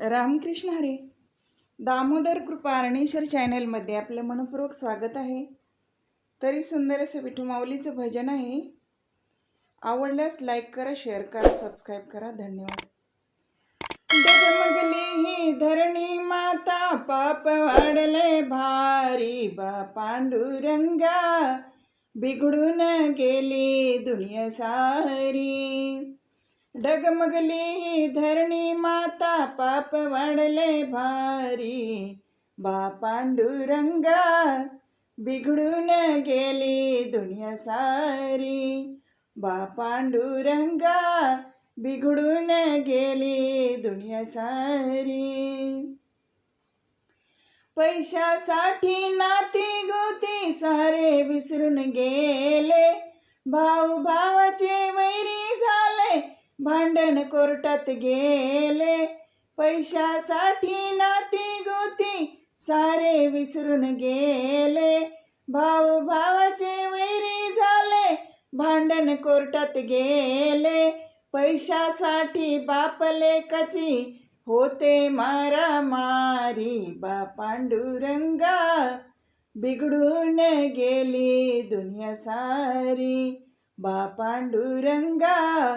रामकृष्ण हरे. दामोदर कृपा अरणेश्वर चॅनलमध्ये आपले मनपूर्वक स्वागत आहे. तरी सुंदर असं विठुमाऊलीचं भजन आहे. आवडल्यास लाईक करा शेअर करा सबस्क्राईब करा. धन्यवाद. डगमगली ही धरणी माता पाप वाढले भारी. बा पांडुरंगा बिघडून गेली दुनिया सारी. डगमगली धरणी माता पाप वाढले भारी. बा पांडुरंगा बिघडून गेली दुनिया सारी. बा पांडुरंगा बिघडून गेली दुनिया सारी. पैशासाठी नाती गोती सारे विसरून गेले. भाऊ भावाचे भांडण कोर्टात गेले. पैशासाठी नाती गोती सारे विसरून गेले. भाऊ भावाचे वैरी झाले भांडण कोर्टात गेले. पैशासाठी बाप लेकाची होते मारा मारी बा पांडुरंगा बिघडून गेली दुनिया सारी. बा पांडुरंगा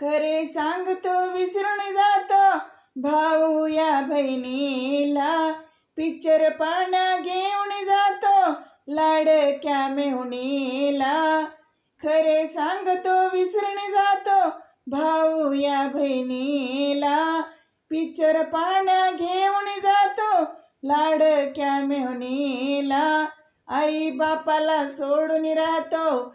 खरे सांगतो विसरून जातो. भाऊ या बहिणीला पिक्चर पाण्या घेऊन जातो. लाडक्या मेहुणीला खरे सांगतो विसरून जातो. भाऊ या बहिणीला पिक्चर पाण्या घेऊन जातो. लाडक्या मेहुणीला आई बापाला सोडून राहतो.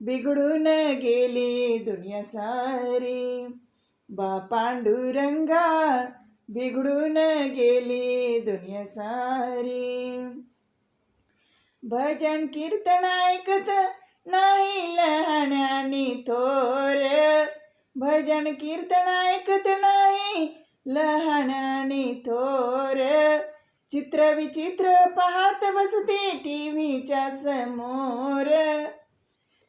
बिघडून गेली दुनिया सारी. बा पांडुरंगा बिघडून गेली दुनिया सारी. भजन कीर्तन ऐकत नाही लहान आणि थोर. भजन कीर्तन ऐकत नाही लहान आणि थोर. चित्र विचित्र पाहत बसते टीव्हीच्या समोर.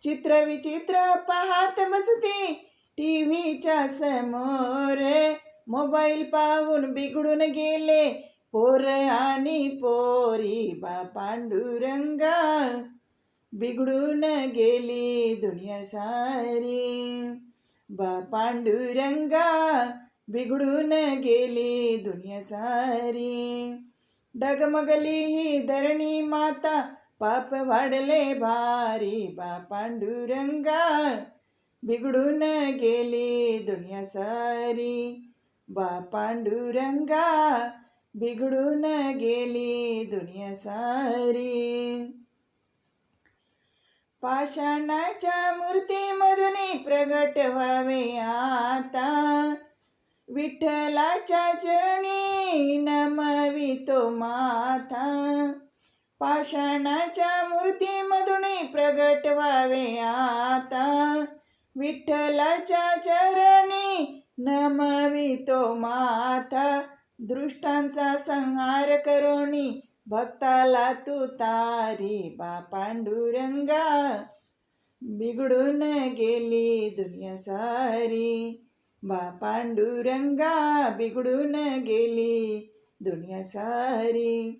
चित्र विचित्र पाहत बसते. टीव्हीच्या समोर मोबाईल पाहून बिघडून गेले. पोर आणि पोरी बा पांडुरंगा बिघडून गेली दुनिया सारी. बा पांडुरंगा बिघडून गेली दुनिया सारी. डगमगली ही धरणी माता पाप वाढले भारी बा पांडुरंगा बिघडून गेली दुनिया सारी. बा पांडुरंगा बिघडून गेली दुनिया सारी. पाषाणाच्या मूर्तीमधून प्रगट व्हावे आता. विठ्ठलाच्या चरणी नमवितो माथा पाषाणाच्या मूर्तीमधून प्रगट व्हावे आता. विठ्ठलाच्या चरणी नमवितो माथा दृष्टांचा संहार करोणी भक्ताला तू तारी बा पांडुरंगा. बिघडून गेली दुनिया सारी. बा पांडुरंगा बिघडून गेली दुनिया सारी.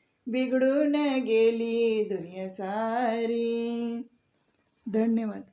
बिघडून गेली दुनिया सारी. धन्यवाद.